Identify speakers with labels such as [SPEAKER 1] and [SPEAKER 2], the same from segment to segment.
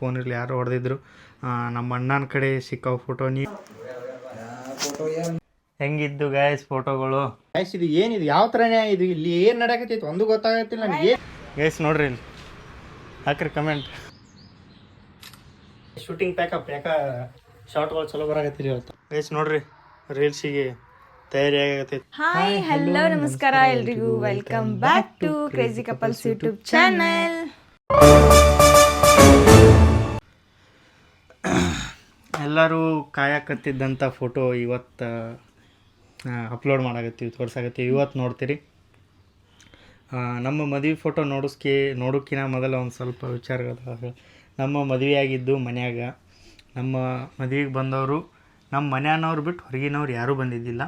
[SPEAKER 1] Phone ಇರಲಿ ಯಾರು ಹೊಡೆದಿದ್ರು. ನಮ್ಮ ಅಣ್ಣನ ಕಡೆ ಸಿಕ್ಕಾವ ಫೋಟೋ ನೀ ಹೆಂಗಿದ್ದು ಗಾಯಸ್ ಫೋಟೋಗಳು
[SPEAKER 2] ಗಾಯಸ್ ಇದು ಏನಿದು? ಯಾವ ಥರನೇ ಇದು? ಇಲ್ಲಿ ಏನು ನಡಕತ್ತೈತಿ ಒಂದು ಗೊತ್ತಾಗತ್ತಿಲ್ಲ ನನಗೆ.
[SPEAKER 1] ಗೈಸ್ ನೋಡ್ರಿ ಇಲ್ಲಿ. ಹಾಕ್ರಿ ಕಮೆಂಟ್
[SPEAKER 2] ಶೂಟಿಂಗ್ ಪ್ಯಾಕಪ್ ಯಾಕ ಶಾರ್ಟ್ಗಳು ಚಲೋ ಬರಾಕತ್ತೀರಿ ಇವತ್ತು?
[SPEAKER 1] ಗೈಸ್ ನೋಡ್ರಿ ರೀಲ್ಸಿಗೆ ತಯಾರಿ ಆಗತೈತಿ
[SPEAKER 3] ಹಾಯ್ ಹಲೋ ನಮಸ್ಕಾರ. ಎಲ್ರಿಗೂ welcome back to crazy couples YouTube channel
[SPEAKER 1] ಎಲ್ಲರೂ ಕಾಯಕತ್ತಿದ್ದಂಥ ಫೋಟೋ ಇವತ್ತು ಅಪ್ಲೋಡ್ ಮಾಡಾಕತ್ತೀವಿ ತೋರ್ಸಾಕತ್ತೀವಿ. ಇವತ್ತು ನೋಡ್ತೀರಿ. ನಮ್ಮ ಮದುವೆ ಫೋಟೋ ನೋಡಿಸ್ಕೆ ನೋಡೋಕ್ಕಿಂತ ಮೊದಲು ಒಂದು ಸ್ವಲ್ಪ ವಿಚಾರಗಳು ನಮ್ಮ ಮದುವೆ ಆಗಿದ್ದು ಮನ್ಯಾಗ. ನಮ್ಮ ಮದುವೆಗೆ ಬಂದವರು ನಮ್ಮ ಮನೆಯನ್ನವ್ರು ಬಿಟ್ಟು ಹೊರಗಿನವ್ರು ಯಾರೂ ಬಂದಿದ್ದಿಲ್ಲ.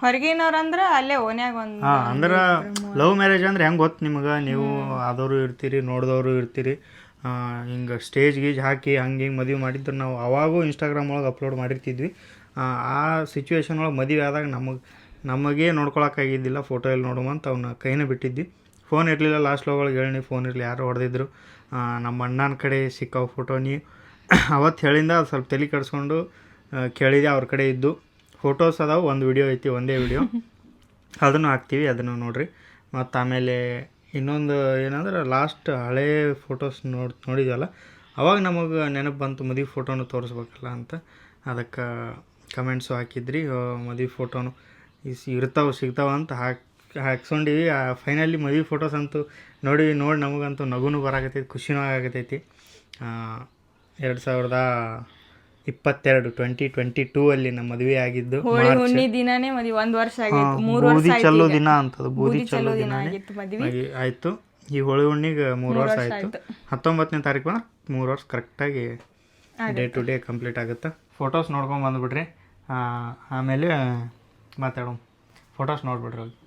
[SPEAKER 3] ಹೊರಗಿನವ್ರು ಅಂದ್ರೆ ಅಲ್ಲೇ ಓನ್ಯಾಗ ಒಂದು
[SPEAKER 1] ಹಾಂ ಅಂದ್ರೆ ಲವ್ ಮ್ಯಾರೇಜ್ ಅಂದ್ರೆ ಹೆಂಗೆ ಗೊತ್ತು ನಿಮ್ಗೆ? ನೀವು ಆದವರು ಇರ್ತೀರಿ ನೋಡಿದವರು ಇರ್ತೀರಿ. ಹಿಂಗೆ ಸ್ಟೇಜ್ ಗೀಜ್ ಹಾಕಿ ಹಂಗೆ ಹಿಂಗೆ ಮದುವೆ ಮಾಡಿದ್ರು. ನಾವು ಅವಾಗೂ ಇನ್ಸ್ಟಾಗ್ರಾಮ್ ಒಳಗೆ ಅಪ್ಲೋಡ್ ಮಾಡಿರ್ತಿದ್ವಿ. ಆ, ಸಿಚುವೇಶನ್ ಒಳಗೆ ಮದುವೆ ಆದಾಗ ನಮಗೆ ನಮಗೆ ನೋಡ್ಕೊಳಕ್ಕಾಗಿದ್ದಿಲ್ಲ ಫೋಟೋ ಎಲ್ಲಿ ನೋಡುವಂತ ಅವನ್ನ ಕೈನೇ ಬಿಟ್ಟಿದ್ವಿ. ಫೋನ್ ಇರಲಿಲ್ಲ ಲಾಸ್ಟ್ ಒಳಗೆ ಹೇಳಿ ಫೋನ್ ಇರಲಿ ಯಾರು ಹೊಡೆದಿದ್ರು. ನಮ್ಮ ಅಣ್ಣನ ಕಡೆ ಸಿಕ್ಕಾವ ಫೋಟೋ ನೀ ಅವತ್ತು ಹೇಳಿಂದ ಅದು ಸ್ವಲ್ಪ ತಲೆ ಕೆಡಿಸ್ಕೊಂಡು ಕೇಳಿದೆ ಅವ್ರ ಕಡೆ ಇದ್ದು. ಫೋಟೋಸ್ ಅದಾವೆ ಒಂದು ವಿಡಿಯೋ ಐತಿ ಒಂದೇ ವಿಡಿಯೋ ಅದನ್ನು ಹಾಕ್ತೀವಿ ಅದನ್ನು ನೋಡಿರಿ. ಮತ್ತು ಆಮೇಲೆ ಇನ್ನೊಂದು ಏನಂದ್ರೆ ಲಾಸ್ಟ್ ಹಳೇ ಫೋಟೋಸ್ ನೋಡಿ ನೋಡಿದ್ವಲ್ಲ, ಅವಾಗ ನಮಗೆ ನೆನಪು ಬಂತು ಮದುವೆ ಫೋಟೋನು ತೋರಿಸ್ಬೇಕಲ್ಲ ಅಂತ. ಅದಕ್ಕೆ ಕಮೆಂಟ್ಸು ಹಾಕಿದ್ರಿ ಮದುವೆ ಫೋಟೋನು ಇಸ್ ಇರ್ತಾವೆ, ಸಿಗ್ತಾವೆ ಅಂತ ಹಾಕಿ ಹಾಕ್ಸ್ಕೊಂಡಿವಿ ಫೈನಲಿ ಮದುವೆ ಫೋಟೋಸ್ ಅಂತೂ ನೋಡಿ ನೋಡಿ ನಮಗಂತೂ ನಗುನು ಬರಾಕತ್ತೈತಿ, ಖುಷಿನೂ ಆಗತೈತಿ ಎರಡು ಸಾವಿರದ ಇಪ್ಪತ್ತೆರಡು ಟ್ವೆಂಟಿ ಟ್ವೆಂಟಿ ಟೂ ಅಲ್ಲಿ ನಮ್ಮ ಮದುವೆ ಆಗಿದ್ದು
[SPEAKER 3] ಹೋಳಿ ಹುಣ್ಣಿ ದಿನಾನೇ ಮದ್ವಿ ಒಂದ್ ವರ್ಷ ಆಗಿತ್ತು ಮೂರ್ ವರ್ಷ
[SPEAKER 1] ಬೂದಿ
[SPEAKER 3] ಆಯ್ತು
[SPEAKER 1] ಚಲ್ಲೋ
[SPEAKER 3] ಈಗ.
[SPEAKER 1] ದಿನ ಅಂತದು ಬೂದಿ ಚಲ್ಲೋ
[SPEAKER 3] ದಿನ ಆಗಿತ್ತು ಮದ್ವಿ.
[SPEAKER 1] ಆಯಿತು. ಈ ಹೋಳಿ ಹುಣ್ಣಿಗೆ ಮೂರು ವರ್ಷ ಆಯ್ತು. ಹತ್ತೊಂಬತ್ತನೇ ತಾರೀಕು ಬಂದ್ರೆ ಮೂರು ವರ್ಷ ಕರೆಕ್ಟಾಗಿ ಡೇ ಟು ಡೇ ಕಂಪ್ಲೀಟ್ ಆಗುತ್ತೆ. ಫೋಟೋಸ್ ನೋಡ್ಕೊಂಡು ಬಂದ್ಬಿಡ್ರಿ. ಆಮೇಲೆ ಮಾತಾಡೋಣ. ಫೋಟೋಸ್ ನೋಡ್ಬಿಡ್ರಿ ಹೋಗಿ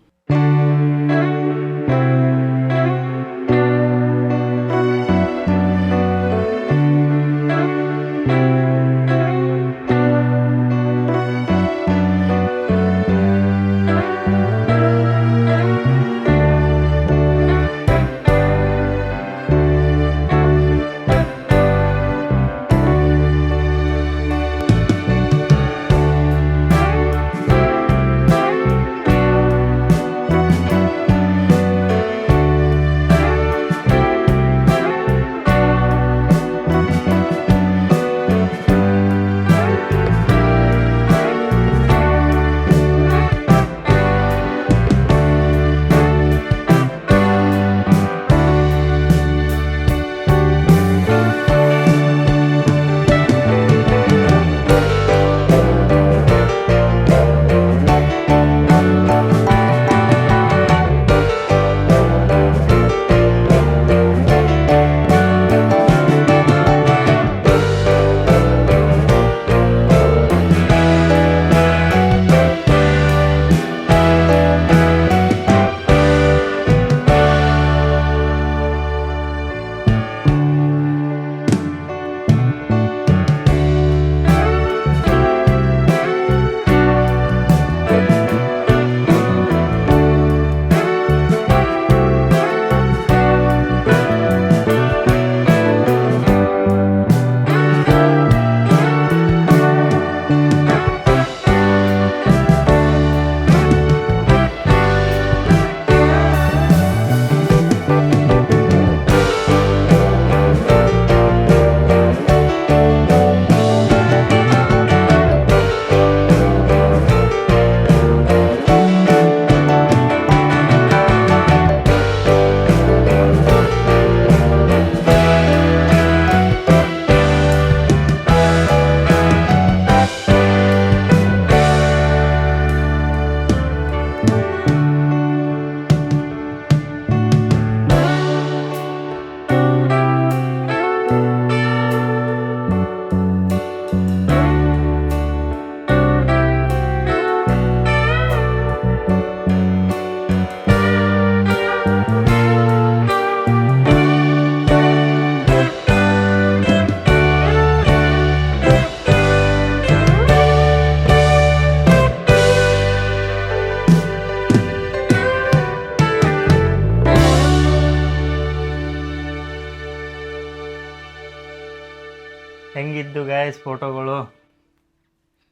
[SPEAKER 1] ಗಾಯಸ್ ಫೋಟೋಗಳು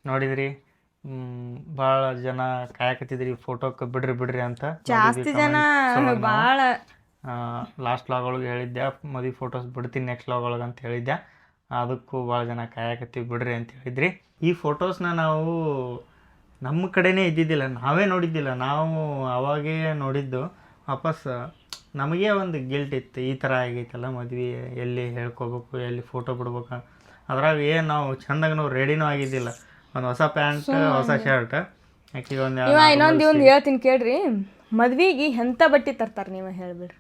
[SPEAKER 1] ನೋಡಿದ್ರಿ? ಭಾಳ ಜನ ಕಾಯಕತ್ತಿದ್ರಿ ಫೋಟೋಕ್ಕೆ ಬಿಡ್ರಿ ಬಿಡ್ರಿ ಅಂತ
[SPEAKER 3] ಜಾಸ್ತಿ ಜನ ಭಾಳ.
[SPEAKER 1] ಲಾಸ್ಟ್ ಲಾಗ್ ಒಳಗೆ ಹೇಳಿದ್ದೆ ಮದುವೆ ಫೋಟೋಸ್ ಬಿಡ್ತೀನಿ ನೆಕ್ಸ್ಟ್ ಲಾಗ್ ಒಳಗೆ ಅಂತ ಹೇಳಿದ್ದೆ. ಅದಕ್ಕೂ ಭಾಳ ಜನ ಕಾಯಕತ್ತೀವಿ ಬಿಡ್ರಿ ಅಂತ ಹೇಳಿದ್ರಿ. ಈ ಫೋಟೋಸ್ನ ನಾವು ನಮ್ಮ ಕಡೆನೇ ಇದ್ದಿದ್ದಿಲ್ಲ ನಾವೇ ನೋಡಿದ್ದಿಲ್ಲ. ನಾವು ಅವಾಗೇ ನೋಡಿದ್ದು ವಾಪಸ್ ನಮಗೆ ಒಂದು ಗಿಲ್ಟ್ ಇತ್ತು ಈ ಥರ ಆಗೈತಲ್ಲ ಮದುವೆ ಎಲ್ಲಿ ಹೇಳ್ಕೊಬೇಕು ಎಲ್ಲಿ ಫೋಟೋ ಬಿಡ್ಬೇಕು ಅದ್ರಾಗ ಏನು ನಾವು ಚಂದಾಗ ನಾವು ರೆಡಿನೂ ಆಗಿದ್ದಿಲ್ಲ. ಒಂದು ಹೊಸ ಪ್ಯಾಂಟ್ ಹೊಸ ಶರ್ಟ್ ಆಕಿಗೆ ಒಂದು
[SPEAKER 3] ಇವ ಇನ್ನೊಂದು ಇವಂದು ಹೇಳ್ತೀನಿ ಕೇಳ್ರಿ. ಮದ್ವಿಗೆ ಎಂಥ ಬಟ್ಟೆ ತರ್ತಾರೆ ನೀವು ಹೇಳ್ಬಿಡ್ರಿ.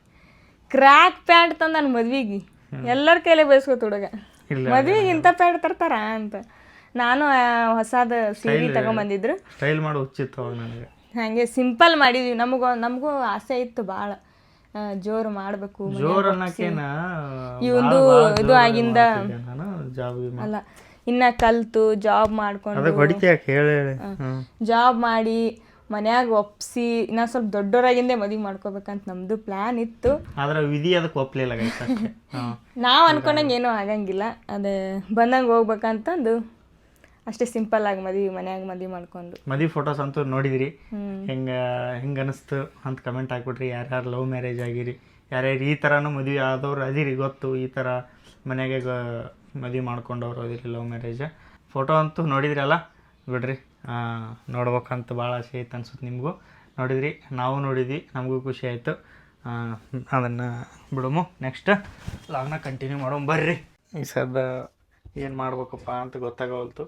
[SPEAKER 3] ಕ್ರ್ಯಾಕ್ ಪ್ಯಾಂಟ್ ತಂದ ನಾನು ಮದ್ವಿಗೆ ಎಲ್ಲರ ಕೈಲೇ ಬಯಸ್ಕೋತ ಹುಡುಗ. ಮದ್ವಿಗೆ ಇಂಥ ಪ್ಯಾಂಟ್ ತರ್ತಾರ ಅಂತ. ನಾನು ಹೊಸದ ಸೀರೆ ತಗೊಂಬಂದಿದ್ರು.
[SPEAKER 1] ಸ್ಟೈಲ್ ಮಾಡಿ ಹುಚ್ಚಿತ್ತು ಅವಾಗ ನನಗೆ.
[SPEAKER 3] ಹಂಗೆ ಸಿಂಪಲ್ ಮಾಡಿದ್ವಿ. ನಮಗೂ ನಮಗೂ ಆಸೆ ಇತ್ತು ಭಾಳ ಜೋರು ಮಾಡಬೇಕು ಇವಂದು ಇದು ಆಗಿಂದ
[SPEAKER 1] ಜಾಬ್ಗೆ
[SPEAKER 3] ಅಲ್ಲ ಇನ್ನ ಕಲ್ತು ಜಾಬ್ ಮಾಡ್ಕೊಂಡು.
[SPEAKER 1] ಅದಕ್ಕೆ ಹೊಡಿತೀಯ ಹೇಳಿ ಹೇಳಿ. ಹ್ಮ್
[SPEAKER 3] ಜಾಬ್ ಮಾಡಿ ಮನ್ಯಾಗ ಒಪ್ಸಿ ಇನ್ನ ಸ್ವಲ್ಪ ದೊಡ್ಡೋರಾಗಿಂದೇ ಮದ್ವಿ ಮಾಡ್ಕೋಬೇಕಂತ ನಮ್ದು ಪ್ಲಾನ್ ಇತ್ತು.
[SPEAKER 1] ಆದ್ರೆ ವಿಧಿ ಅದಕ್ಕೆ ಒಪ್ಲಿಲ್ಲ ಗೈಸ್ ಹಾಂ.
[SPEAKER 3] ನಾವು ಅನ್ಕೊಂಡಂಗೆ ಏನೂ ಆಗಂಗಿಲ್ಲ. ಅದ ಬಂದಂಗೆ ಹೋಗ್ಬೇಕಂತಂದು ಅಷ್ಟೇ ಸಿಂಪಲ್ ಆಗಿ ಮದ್ವಿ ಮನ್ಯಾಗ ಮದ್ವಿ ಮಾಡ್ಕೊಂಡು.
[SPEAKER 1] ಮದುವೆ ಫೋಟೋಸ್ ಅಂತೂ ನೋಡಿದಿರಿ.
[SPEAKER 3] ಹೆಂಗ
[SPEAKER 1] ಹೆಂಗ ಹೆಂಗೆ ಅನಿಸ್ತು ಅಂತ ಕಮೆಂಟ್ ಹಾಕ್ಬಿಟ್ರಿ. ಯಾರ್ಯಾರು ಲವ್ ಮ್ಯಾರೇಜ್ ಆಗಿರಿ ಯಾರ್ಯಾರು ಈ ಥರನೂ ಮದುವೆ ಆದವ್ರು ಅದಿರಿ ಗೊತ್ತು. ಈ ಥರ ಮನೆಗೆ ಮದುವೆ ಮಾಡ್ಕೊಂಡವ್ರು ಅದಿರಿ ಲವ್ ಮ್ಯಾರೇಜ್ ಫೋಟೋ ಅಂತೂ ನೋಡಿದ್ರಲ್ಲ ಬಿಡ್ರಿ. ನೋಡ್ಬೇಕಂತ ಭಾಳ ಆಸೆ ಐತೆ ಅನ್ಸುತ್ತೆ ನಿಮಗೂ. ನೋಡಿದ್ರಿ, ನಾವು ನೋಡಿದ್ವಿ, ನಮಗೂ ಖುಷಿ ಆಯಿತು. ಅದನ್ನು ಬಿಡೋಮು. Next ಲಾಗ್ನ continue ಮಾಡೋಮ್. ಬರ್ರಿ. ಈ ಸದ ಏನು ಮಾಡ್ಬೇಕಪ್ಪ ಅಂತ ಗೊತ್ತಾಗವಲ್ತು.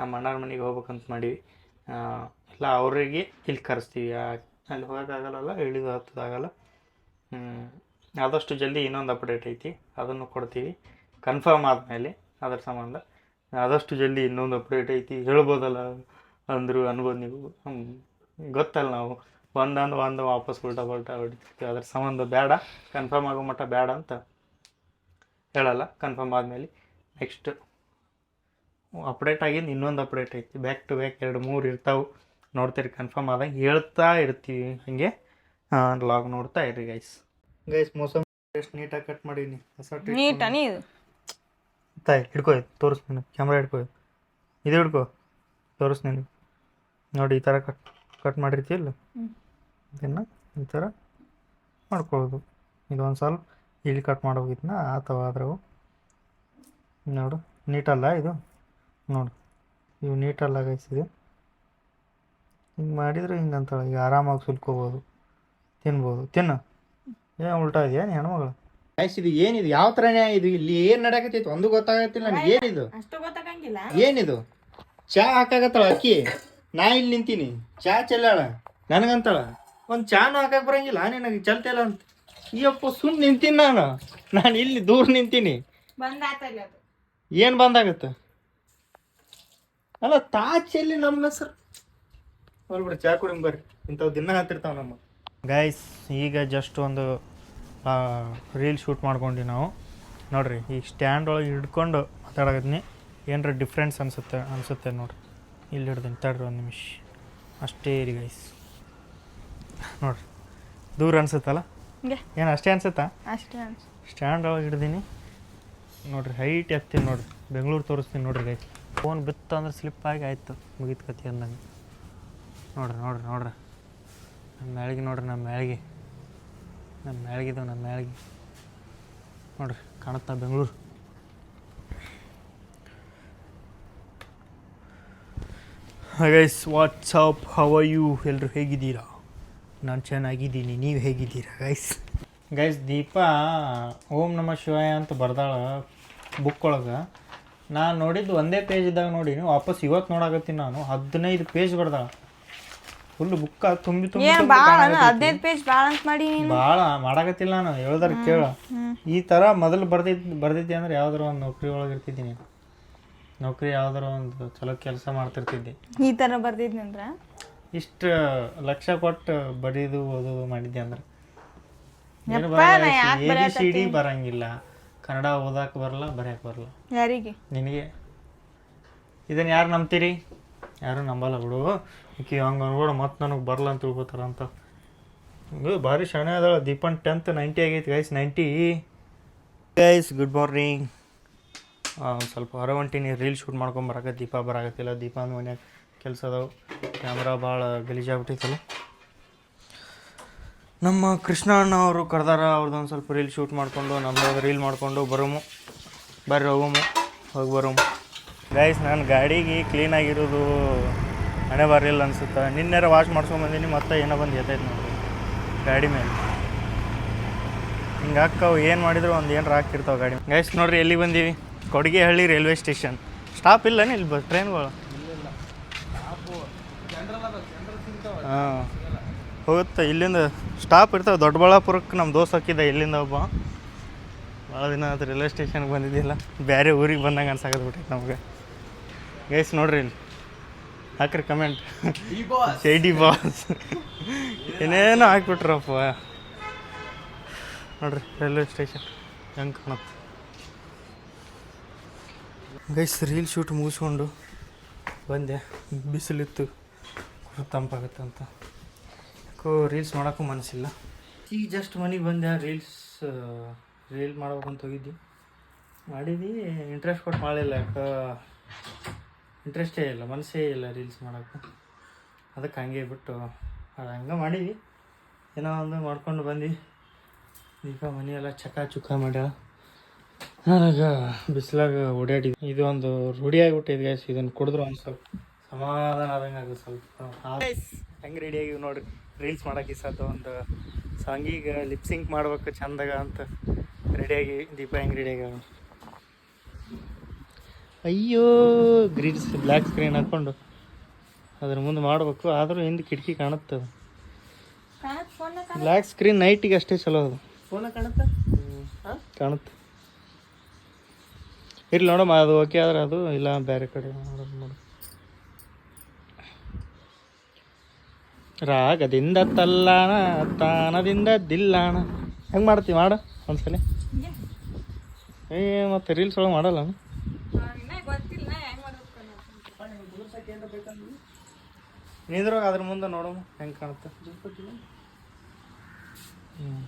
[SPEAKER 1] ನಮ್ಮ ಅಣ್ಣನ ಮನೆಗೆ ಹೋಗ್ಬೇಕಂತ ಮಾಡೀವಿ. ಇಲ್ಲ, ಅವರಿಗೆ ಇಲ್ಲಿ ಕರೆಸ್ತೀವಿ. ಅಲ್ಲಿ ಹೋಗೋಕ್ಕಾಗಲ್ಲ ಇಳಿದು ಹತ್ತದಾಗಲ್ಲ. ಆದಷ್ಟು ಜಲ್ದಿ ಇನ್ನೊಂದು ಅಪ್ಡೇಟ್ ಐತಿ. ಅದನ್ನು ಕೊಡ್ತೀವಿ. ಕನ್ಫರ್ಮ್ ಆದಮೇಲೆ ಅದರ ಸಂಬಂಧ ಆದಷ್ಟು ಜಲ್ದಿ ಇನ್ನೊಂದು ಅಪ್ಡೇಟ್ ಐತಿ. ಹೇಳ್ಬೋದಲ್ಲ ಅಂದರು ಅನ್ಬೋದು ನೀವು. ಗೊತ್ತಲ್ಲ ನಾವು. ಒಂದಂದು ಒಂದು ವಾಪಸ್ ಉಲ್ಟಾ ಪಲ್ಟಾ ಹೊಡಿತೀವಿ ಅದ್ರ ಸಂಬಂಧ ಬೇಡ. ಕನ್ಫರ್ಮ್ ಆಗೋ ಮಟ್ಟ ಬೇಡ ಅಂತ ಹೇಳಲ್ಲ. ಕನ್ಫರ್ಮ್ ಆದಮೇಲೆ ನೆಕ್ಸ್ಟ್ ಅಪ್ಡೇಟ್ ಆಗಿದ್ದು ಇನ್ನೊಂದು ಅಪ್ಡೇಟ್ ಐತಿ. ಬ್ಯಾಕ್ ಟು ಬ್ಯಾಕ್ ಎರಡು ಮೂರು ಇರ್ತಾವೆ. ನೋಡ್ತೀರಿ ಕನ್ಫರ್ಮ್ ಆದಂಗೆ ಹೇಳ್ತಾ ಇರ್ತೀವಿ. ಹಾಗೆ ಲಾಗ್ ನೋಡ್ತಾ ಇರಿ ಗೈಸ್ ಗೈಸ್ ಮೋಸ ಎಷ್ಟು ನೀಟಾಗಿ ಕಟ್ ಮಾಡೀನಿ. ಹೊಸ
[SPEAKER 3] ನೀಟನಿ ಇದು
[SPEAKER 1] ತಾಯಿ ಹಿಡ್ಕೋ ತೋರಿಸ್ ನೀನು ಕ್ಯಾಮ್ರಾ ಹಿಡ್ಕೋ ಇದು. ಹಿಡ್ಕೋ ತೋರಿಸ್ ನೀನು ನೋಡಿ ಈ ಥರ ಕಟ್ ಕಟ್ ಮಾಡಿರ್ತೀಯಲ್ಲ ಇದನ್ನು ಈ ಥರ ಮಾಡ್ಕೊಳ್ಳೋದು. ಇದು ಒಂದು ಸ್ವಲ್ಪ ಇಲ್ಲಿ ಕಟ್ ಮಾಡೋಗಿದ್ನ ಅಥವಾ ಅದ್ರವು ನೋಡು ನೀಟಲ್ಲ ಇದು? ನೋಡು ಇವು ನೀಟಲ್ಲ ಗೈಸಿದೆ ಹಿಂಗೆ ಮಾಡಿದರೆ ಹಿಂಗೆ ಅಂತಾಳೆ ಈಗ ಆರಾಮಾಗಿ ಸುಲ್ಕೋಬೋದು ತಿನ್ಬೋದು. ತಿನ್ನು. ಏನು ಉಲ್ಟಾ ಇದೆಯಾ ನೀ ಹೆಣ್ಮಗಳು?
[SPEAKER 2] ಗೈಸ್ ಇದು ಏನಿದು? ಯಾವ ಥರನೇ ಇದು? ಇಲ್ಲಿ ಏನ್ ನಡೆಯಕತ್ತೈತಿ? ಒಂದು ಗೊತ್ತಾಗತ್ತಿಲ್ಲ ನನಗೆ. ಏನಿದು?
[SPEAKER 3] ಅಷ್ಟು ಗೊತ್ತಾಗಂಗಿಲ್ಲ.
[SPEAKER 2] ಏನಿದು? ಚಾ ಹಾಕಾಗತ್ತಾಳ ಅಕ್ಕಿ? ನಾ ಇಲ್ಲಿ ನಿಂತೀನಿ. ಚಾ ಚೆಲ್ಲಾಳ? ನನಗಂತಾಳ? ಒಂದು ಚಾನು ಹಾಕಕ್ ಬರಂಗಿಲ್ಲ? ನಿನಗೆ ಚಲ್ತಿಲ್ಲ ಅಂತ. ಅಯ್ಯಪ್ಪ ಸುಮ್ ನಿಂತೀನಿ ನಾನು. ನಾನು ಇಲ್ಲಿ ದೂರ ನಿಂತೀನಿ.
[SPEAKER 3] ಏನ್ ಅದು.
[SPEAKER 2] ಏನು ಬಂದಾಗತ್ತೆ? ಅಲ್ಲ ತಾ ಚೆಲ್ಲಿ ನಮ್ಮ ಹೆಸರು. ಹೋಗ್ಬಿಡ್ರಿ ಚಾ ಕುಡಿಮ್ ಬರ್ರಿ. ಇಂಥವು ದಿನ ಹತ್ತಿರ್ತಾವ ನಮ್ಮ
[SPEAKER 1] ಗೈಸ್ ಈಗ ಜಸ್ಟ್ ಒಂದು ರೀಲ್ ಶೂಟ್ ಮಾಡ್ಕೊಂಡು ನಾವು. ನೋಡ್ರಿ ಈ ಸ್ಟ್ಯಾಂಡ್ ಒಳಗೆ ಹಿಡ್ಕೊಂಡು ಮಾತಾಡೋದ್ನಿ ಏನರ ಡಿಫ್ರೆನ್ಸ್ ಅನ್ಸುತ್ತೆ ಅನ್ಸುತ್ತೆ ನೋಡ್ರಿ. ಇಲ್ಲಿ ಹಿಡ್ದೀನಿ ತಡ್ರಿ ಒಂದು ನಿಮಿಷ. ಅಷ್ಟೇ ಇರಿ ಗೈಸ್ ನೋಡ್ರಿ ದೂರ ಅನಿಸುತ್ತಲ್ಲ? ಏನು ಅಷ್ಟೇ ಅನಿಸುತ್ತಾ?
[SPEAKER 3] ಅಷ್ಟೇ ಅನ್ಸ್
[SPEAKER 1] ಸ್ಟ್ಯಾಂಡ್ ಒಳಗೆ ಹಿಡ್ದೀನಿ. ನೋಡ್ರಿ ಹೈಟ್ ಎತ್ತೀನಿ ನೋಡ್ರಿ. ಬೆಂಗಳೂರು ತೋರಿಸ್ತೀನಿ ನೋಡ್ರಿ ಗೈಸ್ ಫೋನ್ ಬಿತ್ತು ಅಂದ್ರೆ ಸ್ಲಿಪ್ ಆಗಿ ಆಯ್ತು ಮುಗೀತು ಕತಿ ಅಂದಂಗೆ. ನೋಡ್ರಿ ನೋಡ್ರಿ ನೋಡ್ರಿ. ನಮ್ಮ ಮ್ಯಾಳಿಗೆ ನೋಡ್ರಿ ನಮ್ಮ ಮ್ಯಾಳಿಗೆ. ನಮ್ಮ ಮ್ಯಾಳಿಗಿದಾವೆ ನಮ್ಮ ಮ್ಯಾಳಿಗೆ. ನೋಡ್ರಿ, ಕಾಣುತ್ತಾ Bengaluru. Guys what's up how are you ಎಲ್ಲರೂ ಹೇಗಿದ್ದೀರಾ? ನಾನು ಚೆನ್ನಾಗಿದ್ದೀನಿ, ನೀವು ಹೇಗಿದ್ದೀರಾ ಗೈಸ್ ಗೈಸ್ ದೀಪ, ಓಂ ನಮ ಶಿವಾಯ ಅಂತ ಬರ್ದಾಳ ಬುಕ್ ಒಳಗೆ. ನಾನು ನೋಡಿದ್ದು ಒಂದೇ ಪೇಜ್ ಇದ್ದಾಗ ನೋಡಿ ವಾಪಸ್ ಇವತ್ತು ನೋಡಾಕತ್ತೀನಿ ನಾನು. ಹದಿನೈದು ಪೇಜ್ ಬರ್ದಾಳ. ಫುಲ್ ಬುಕ್ ತುಂಬಿ ತುಂಬಿ
[SPEAKER 3] ಏನ್ ಭಾಳ ಹದಿನೈದು ಪೇಜ್ ಭಾಳ ಅಂತ ಮಾಡಿ ನೀನು.
[SPEAKER 1] ಭಾಳ ಮಾಡಾಕತ್ತಿಲ್ಲ ನಾನು ಹೇಳ್ದಾರ ಕೇಳು. ಈ ಥರ ಮೊದಲು ಬರ್ದಿದ್ದು ಬರ್ದಿದ್ದೆ ಅಂದ್ರೆ ಯಾವ್ದಾರ ಒಂದು ನೌಕರಿ ಒಳಗೆ ಇರ್ತಿದ್ದೀನಿ ನೌಕರಿ ಯಾವ್ದಾರ ಒಂದು ಚಲೋ ಕೆಲಸ ಮಾಡ್ತಿರ್ತಿದ್ದೆ.
[SPEAKER 3] ಈ ಥರ ಬರ್ದಿದ್ನಂದ್ರ
[SPEAKER 1] ಇಷ್ಟು ಲಕ್ಷ ಕೊಟ್ಟು ಬರೀದು ಓದೋದು ಮಾಡಿದ್ದೆ ಅಂದ್ರೆ. ಏನು
[SPEAKER 3] ಯಪ್ಪ, ಯಾಕ್
[SPEAKER 1] ಎ ಬಿ ಸಿ ಡಿ ಬರಂಗಿಲ್ಲ. ಕನ್ನಡ ಓದಾಕ ಬರಲ್ಲ ಬರೆಯಕ್ಕೆ ಬರಲ್ಲ.
[SPEAKER 3] ಯಾರಿಗೆ?
[SPEAKER 1] ನಿನಗೆ. ಇದನ್ನ ಯಾರು ನಂಬ್ತೀರಿ? ಯಾರು ನಂಬಲ್ಲ ಬಿಡು. ಈಕಿ ಹಂಗೆ ಅನ್ಬೇಡ ಮತ್ತೆ ನನಗೆ ಬರಲ್ಲ ಅಂತ ತಿಳ್ಕೊತಾರ ಅಂತ. ಹಂಗೆ ಭಾರಿ ಶಣೆ ಅದಾಳ. ದೀಪನ್ ಟೆಂತ್ ನೈಂಟಿ ಆಗೈತಿ guys ninety guys good morning ಸ್ವಲ್ಪ ಹೊರ ಹೊಂಟಿನಿ ರೀಲ್ ಶೂಟ್ ಮಾಡ್ಕೊಂಡು ಬರಾಕ ದೀಪ ಬರಾಕತ್ತಿಲ್ಲ. ದೀಪ ಅಂದ ಮನ್ಯಾಗ ಕೆಲಸ ಅದಾವೆ. ಕ್ಯಾಮ್ರಾ ಭಾಳ ಗಲೀಜಾಗ್ಬಿಟ್ಟೈತಲ್ಲ ನಮ್ಮ ಕೃಷ್ಣ ಅಣ್ಣ ಅವರು ಕರೆದಾರ ಅವ್ರದ್ದೊಂದು ಸ್ವಲ್ಪ ರೀಲ್ ಶೂಟ್ ಮಾಡಿಕೊಂಡು ನಮ್ಮದು ರೀಲ್ ಮಾಡಿಕೊಂಡು ಬರೋಮು. ಬರ್ರಿ ಹೋಗೋಮು. ಹೋಗಿ ಬರೋಮು. ಗೈಸ್ ನಾನು ಗಾಡಿಗೆ ಕ್ಲೀನಾಗಿರೋದು ಹಣೆ ಬರಲಿಲ್ಲ ಅನ್ಸುತ್ತೆ? ನಿನ್ನೆರ ವಾಶ್ ಮಾಡ್ಸ್ಕೊಂಬಂದಿನಿ ಮತ್ತೆ ಏನೋ ಬಂದು ಎತ್ತೈತೆ ನೋಡಿ ಗಾಡಿ ಮೇಲೆ. ಹಿಂಗೆ ಅಕ್ಕವು ಏನು ಮಾಡಿದ್ರು ಒಂದು ಏನರ ಹಾಕಿರ್ತಾವೆ ಗಾಡಿ ಗೈಸ್ ನೋಡ್ರಿ ಎಲ್ಲಿ ಬಂದೀವಿ? ಕೊಡಗೆಹಳ್ಳಿ ರೈಲ್ವೆ ಸ್ಟೇಷನ್ ಸ್ಟಾಪ್ ಇಲ್ಲ ಇಲ್ಲಿ ಬಸ್ ಟ್ರೈನ್ಗಳು ಹಾಂ. ಹೋಗುತ್ತೆ, ಇಲ್ಲಿಂದ ಸ್ಟಾಪ್ ಇರ್ತಾವೆ ದೊಡ್ಡಬಳ್ಳಾಪುರಕ್ಕೆ ನಮ್ಮ ದೋಸ್ತ ಹಾಕಿದ್ದ ಇಲ್ಲಿಂದ ಒಬ್ಬ. ಭಾಳ ದಿನ ಆಯ್ತು ರೈಲ್ವೆ ಸ್ಟೇಷನ್ಗೆ ಬಂದಿದ್ದಿಲ್ಲ. ಬೇರೆ ಊರಿಗೆ ಬಂದಂಗೆ ಅನ್ಸಾಕತ್ ನಮಗೆ. ನಮ್ಗೆ ಗೈಸ್ ನೋಡ್ರಿ ಇಲ್ಲಿ. ಹಾಕ್ರಿ ಕಮೆಂಟ್ ಜೈ ಡಿ ಬಾಸ್ ಏನೇನೋ ಹಾಕ್ಬಿಟ್ರಪ್ಪ. ನೋಡ್ರಿ ರೈಲ್ವೆ ಸ್ಟೇಷನ್ ಹೆಂಗೆ ಕಾಣುತ್ತೆ. ಗೈಸ್ ರೀಲ್ ಶೂಟ್ ಮುಗಿಸ್ಕೊಂಡು ಬಂದೆ. ಬಿಸಿಲಿತ್ತು. ತಂಪಾಗುತ್ತೆ ಅಂತ. ಯಾಕೋ ರೀಲ್ಸ್ ಮಾಡೋಕ್ಕೂ ಮನಸ್ಸಿಲ್ಲ. ಈಗ ಜಸ್ಟ್ ಮನೆಗೆ ಬಂದೆ ರೀಲ್ಸ್ ರೀಲ್ ಮಾಡ್ಬೇಕಂತ ಹೋಗಿದ್ದೆ. ಮಾಡಿದ್ವಿ ಇಂಟ್ರೆಸ್ಟ್ ಕೊಟ್ಟು ಮಾಡಲಿಲ್ಲ ಯಾಕೆ ಇಂಟ್ರೆಸ್ಟೇ ಇಲ್ಲ ಮನಸ್ಸೇ ಇಲ್ಲ ರೀಲ್ಸ್ ಮಾಡೋಕ್ಕೆ. ಅದಕ್ಕೆ ಹಂಗೆ ಬಿಟ್ಟು ಅದು ಹಂಗೆ ಮಾಡೀವಿ ಏನೋ ಒಂದು ಮಾಡ್ಕೊಂಡು ಬಂದು ಈಗ ಮನೆಯೆಲ್ಲ ಚಕ ಚುಕ ಮಾಡ್ಯಾಳ. ನನಗೆ ಬಿಸಿಲಾಗ ಓಡಾಡಿ ಇದು ಒಂದು ರೂಢಿ ಆಗಿಬಿಟ್ಟಿದೆ ಗ್ಯಾಸ್ ಇದನ್ನು ಕುಡಿದ್ರು ಒಂದು ಸ್ವಲ್ಪ ಸಮಾಧಾನ ಆದಂಗೆ ಆಗುತ್ತೆ ಸ್ವಲ್ಪ. ಹೆಂಗೆ ರೆಡಿ ಆಗಿ ನೋಡ್ರಿ. ರೀಲ್ಸ್ ಮಾಡೋಕೆ ಸದ್ದು ಒಂದು ಸಾಂಗಿಗೆ ಲಿಪ್ಸಿಂಕ್ ಮಾಡ್ಬೇಕು ಚಂದಾಗ ಅಂತ. ರೆಡಿಯಾಗಿ ದೀಪ ಹೆಂಗೆ ರೆಡಿ ಆಗ್ಯಾವ ಅಯ್ಯೋ ಗ್ರೀನ್ಸ್ ಬ್ಲ್ಯಾಕ್ ಸ್ಕ್ರೀನ್ ಹಾಕ್ಕೊಂಡು ಅದ್ರ ಮುಂದೆ ಮಾಡಬೇಕು. ಆದರೂ ಹಿಂದೆ ಕಿಟಕಿ ಕಾಣುತ್ತೆ ಅದು. ಬ್ಲ್ಯಾಕ್ ಸ್ಕ್ರೀನ್ ನೈಟಿಗೆ ಅಷ್ಟೇ ಚಲೋ ಅದು.
[SPEAKER 2] ಕಾಣುತ್ತಾ?
[SPEAKER 1] ಕಾಣುತ್ತೆ. ಇರ್ಲಿ ನೋಡಮ್ಮ ಅದು ಓಕೆ ಆದ್ರೆ ಅದು ಇಲ್ಲ ಬೇರೆ ಕಡೆ ನೋಡೋದು ನೋಡು. ರಾಗದಿಂದ ತಲ್ಲಾಣ ತಾನದಿಂದ ದಿಲ್ಲಾಣ. ಹೆಂಗೆ ಮಾಡ್ತೀವಿ ಮಾಡು ಒಂದ್ಸಲ. ಏ ಮತ್ತೆ ರೀಲ್ಸ್ ಒಳಗೆ ಮಾಡಲ್ಲ ನಿಂದ್ರಾಗ ಅದ್ರ ಮುಂದೆ ನೋಡಮ್ಮ, ಹೆಂಗೆ ಕಾಣುತ್ತೆ.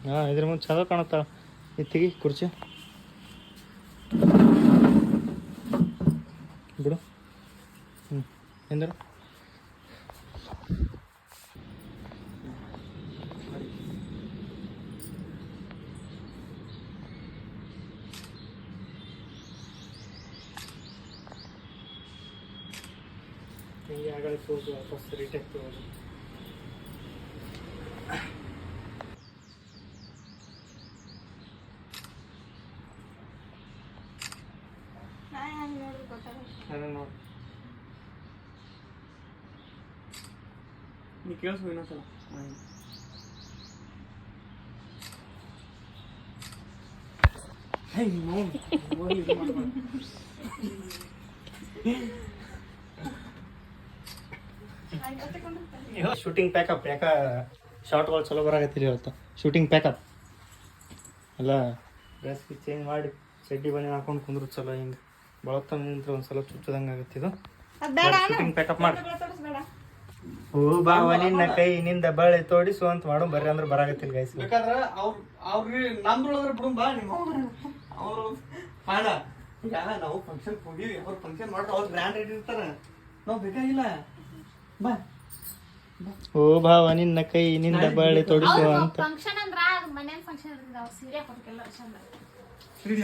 [SPEAKER 1] ಹಾಂ, ಇದ್ರ ಮುಂದೆ ಚಲೋ ಕಾಣುತ್ತಾಳ ಇತ್ತಿಗೆ ಕುರ್ಚಿ. ಬಿಡು. ಹ್ಞೂ ಎಂದ್ರ ಹಿಂಗೆ ಆಗಲೇ ತೋರಿಸು ವಾಪಸ್ ರಿಟೇಕ್ ತಗೋದು ಅದನ್ನ ನೋಡಿ ನೀ ಕೇಳಿಸ್ಕೊ ಇನ್ನೊಂದ್ಸಲ ಶೂಟಿಂಗ್ ಪ್ಯಾಕಪ್ ಯಾಕ ಶಾರ್ಟ್ಗಳು ಚಲೋ ಬರಾಕತ್ತೀರಿ ಇವತ್ತು? ಶೂಟಿಂಗ್ ಪ್ಯಾಕಪ್ ಅಲ್ಲ ಡ್ರೆಸ್ ಚೇಂಜ್ ಮಾಡಿ ಚಡ್ಡಿ ಬನ್ನಿ ಹಾಕೊಂಡು ಕುಂದ್ರು ಚಲೋ ಹಿಂಗೆ. ಬಳತ್ತ ನಿಂತ್ರೆ ಒಂದ್ಸಲ ಚುಚ್ಚದಂಗೆ ಇದು. ಶೂಟಿಂಗ್ ಪ್ಯಾಕಪ್ ಮಾಡಿ. ಹೂ ಬಾವ ನಿನ್ನ ಕೈ ನಿಂದ ಬಳೆ ತೋಡಿಸು ಅಂತ ಮಾಡು ಬರ್ರಿ ಅಂದ್ರೆ ಬರಾಗತ್ತಿಲ್ಲ ಗೈಸ್
[SPEAKER 2] ಬೇಕಾದ್ರೆ ಅವ್ರು ಅವ್ರಿಗೆ ಬಿಡು ಬಾ ನಿಮ್ಮ ಅವರು ಮಾಡ. ಈಗ ನಾವು ಫಂಕ್ಷನ್ ಹೋಗಿವಿ ಅವ್ರು ಫಂಕ್ಷನ್ ಮಾಡ್ರೆ ಅವ್ರು ಗ್ರ್ಯಾಂಡ್ ಇರ್ತಾರೆ. ನಾವು ಬೇಕಾಗಿಲ್ಲ. ಬಾ.
[SPEAKER 1] ಓ ಭಾವ ನಿನ್ನ ಕೈ ನಿಂದ ಬಾಳೆ ತೋಡಿಸು ಅಂತ.
[SPEAKER 4] ಫಂಕ್ಷನ್ ಅಂದ್ರ ಫಂಕ್ಷನ್ ಇರ್ತದ ಅವ್ ಸೀರೆ ಕೊಡ್ಕೆಲ್ಲ ಚಂದ
[SPEAKER 2] ಸರಿ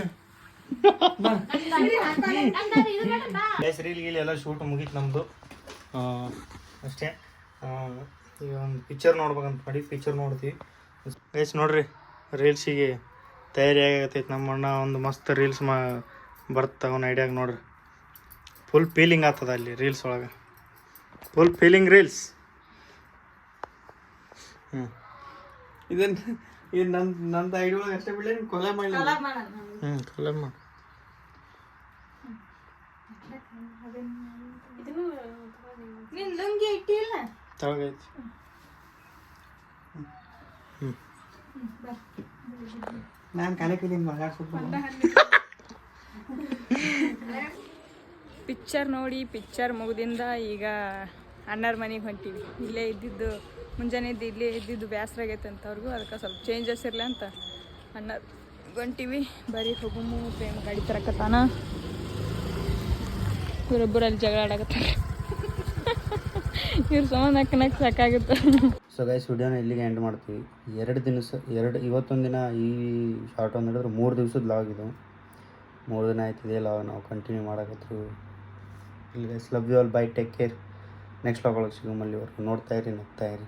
[SPEAKER 1] ಗೈಸ್ ರೀಲ್ ಗೀಲ್ ಎಲ್ಲ ಶೂಟ್ ಮುಗೀತು ನಮ್ಮದು ಅಷ್ಟೇ. ಈಗ ಒಂದು ಪಿಕ್ಚರ್ ನೋಡ್ಬೇಕಂತ ಮಾಡಿ ಪಿಕ್ಚರ್ ನೋಡ್ತೀವಿ. ಗೈಸ್ ನೋಡ್ರಿ ರೀಲ್ಸಿಗೆ ತಯಾರಿ ಆಗತೈತೆ ನಮ್ಮ ಅಣ್ಣ ಒಂದು ಮಸ್ತ್ ರೀಲ್ಸ್ ಮಾ ಬರ್ತ ಅವ್ನ ಐಡಿಯಾಗ ನೋಡ್ರಿ. ಫುಲ್ ಫೀಲಿಂಗ್ ಆಗ್ತದ ಅಲ್ಲಿ ರೀಲ್ಸ್ ಒಳಗೆ. ಫುಲ್ ಫೀಲಿಂಗ್ ರೀಲ್ಸ್ ಹ್ಞೂ
[SPEAKER 2] ಇದನ್ನ ಇದು ನನ್ನ ನಂದು ಐಡಿ ಒಳಗೆ ಅಷ್ಟೇ ಬಿಡ್ಲಿ ನೀನ್ ಕೊಲೆ ಮಾಡಲಿಲ್ಲ
[SPEAKER 1] ಹ್ಞೂ ಕಲರ್ ಮಾಡಿ.
[SPEAKER 3] ನಿನ್ ಲುಂಗಿ ಇಟ್ಟಿಲ್ಲ
[SPEAKER 1] ತಳಗೈತಿ
[SPEAKER 2] ನಾನು ಕಾಲೇ ಕೈಲಿ ಮಾತಾಡ್ಸ್ಬಿಟ್ಟು
[SPEAKER 3] ಪಿಕ್ಚರ್ ನೋಡಿ, ಪಿಕ್ಚರ್ ಮುಗಿದಿಂದ ಈಗ ಅಣ್ಣರ ಮನೆಗೆ ಹೊಂಟೀವಿ. ಇಲ್ಲೇ ಇದ್ದಿದ್ದು, ಮುಂಜಾನೆ ಇದ್ದು ಇಲ್ಲೇ ಇದ್ದಿದ್ದು ಬೇಸರ ಆಗೈತೆ ಅಂತ ಅವ್ರಿಗೂ ಅದಕ್ಕೆ ಸ್ವಲ್ಪ ಚೇಂಜಸ್ ಇರಲಿ ಅಂತ ಅಣ್ಣ ಹೊಂಟೀವಿ. ಬರೀ ಹೋಗುಮು, ಪ್ರೇಮ್ ಗಾಡಿ ತರಕತ್ತಾನ ಇವರೊಬ್ಬರು ಅಲ್ಲಿ ಜಗಳ ಆಡಕತ್ತಾರೆ. ಇವ್ರ ಸಮಾನ ನಕ್ಕ ಸಾಕಾಗುತ್ತೆ.
[SPEAKER 1] ಸೊ ಗೈಸ್ ವಿಡಿಯೋನ ಇಲ್ಲಿಗೆ ಎಂಡ್ ಮಾಡ್ತೀವಿ. ಎರಡು ದಿನ ಎರಡು, ಇವತ್ತೊಂದು ದಿನ ಈ ಶಾರ್ಟ್ ಒಂದು ಹೇಳಿದ್ರೆ ಮೂರು ದಿವ್ಸದ ಲಾಗ್ ಇದು. ಮೂರು ದಿನ ಆಯ್ತಿದೆಯಲ್ಲ ಲಾಗ್ ನಾವು ಕಂಟಿನ್ಯೂ ಮಾಡಕತ್ರು ಇಲ್ಲಿ love you all bye take care next vlog ಒಳಗೆ ಸಿಗೋ ಮಲ್ಲಿವರೆಗೂ ನೋಡ್ತಾ ಇರಿ, ನಗ್ತಾ ಇರಿ.